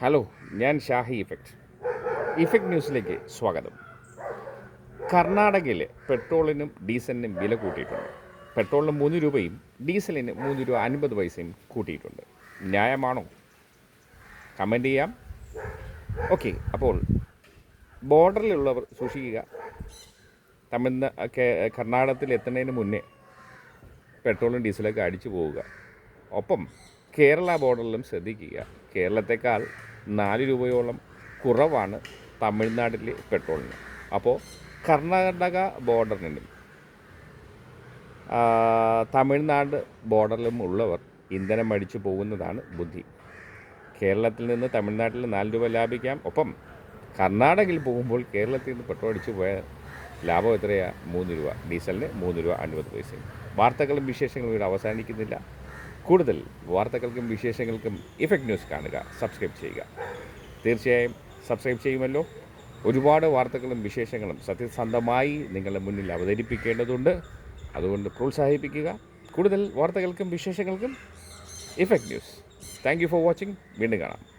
Hello ഞാൻ Shahi effect effect ന്യൂസിലേക്ക് സ്വാഗതം. കർണാടകയിലെ പെട്രോളിനും ഡീസലിനും വില കൂട്ടിയിട്ടുണ്ട്. പെട്രോളിന് മൂന്ന് രൂപയും ഡീസലിന് മൂന്ന് രൂപ അൻപത് പൈസയും കൂട്ടിയിട്ടുണ്ട്. ന്യായമാണോ? കമന്റ് ചെയ്യാം. ഓക്കെ അപ്പോൾ ബോർഡറിലുള്ളവർ സൂക്ഷിക്കുക. തമിഴ്നാ കർണാടകത്തിൽ എത്തുന്നതിന് മുന്നേ പെട്രോളും ഡീസലൊക്കെ അടിച്ചു പോവുക. ഒപ്പം കേരള ബോർഡറിലും ശ്രദ്ധിക്കുക. കേരളത്തെക്കാൾ നാല് രൂപയോളം കുറവാണ് തമിഴ്നാട്ടിലെ പെട്രോളിന്. അപ്പോൾ കർണാടക ബോർഡറിനും തമിഴ്നാട് ബോർഡറിലും ഉള്ളവർ ഇന്ധനം അടിച്ചു പോകുന്നതാണ് ബുദ്ധി. കേരളത്തിൽ നിന്ന് തമിഴ്നാട്ടിൽ നാല് രൂപ ലാഭിക്കാം. ഒപ്പം കർണാടകയിൽ പോകുമ്പോൾ കേരളത്തിൽ നിന്ന് പെട്രോൾ അടിച്ചു പോയാൽ ലാഭം എത്രയാണ് മൂന്ന് രൂപ. ഡീസലിന് മൂന്ന് രൂപ അൻപത് പൈസയും വാർത്തകളും വിശേഷങ്ങളും ഇവിടെ അവസാനിക്കുന്നില്ല. കൂടുതൽ വാർത്തകൾക്കും വിശേഷങ്ങൾക്കും ഇഫക്റ്റ് ന്യൂസ് കാണുക സബ്സ്ക്രൈബ് ചെയ്യുക. തീർച്ചയായും സബ്സ്ക്രൈബ് ചെയ്യുമല്ലോ. ഒരുപാട് വാർത്തകളും വിശേഷങ്ങളും സത്യസന്ധമായി നിങ്ങളുടെ മുന്നിൽ അവതരിപ്പിക്കേണ്ടതുണ്ട്. അതുകൊണ്ട് പ്രോത്സാഹിപ്പിക്കുക. കൂടുതൽ വാർത്തകൾക്കും വിശേഷങ്ങൾക്കും Effect News. Thank for watching. വീണ്ടും കാണാം.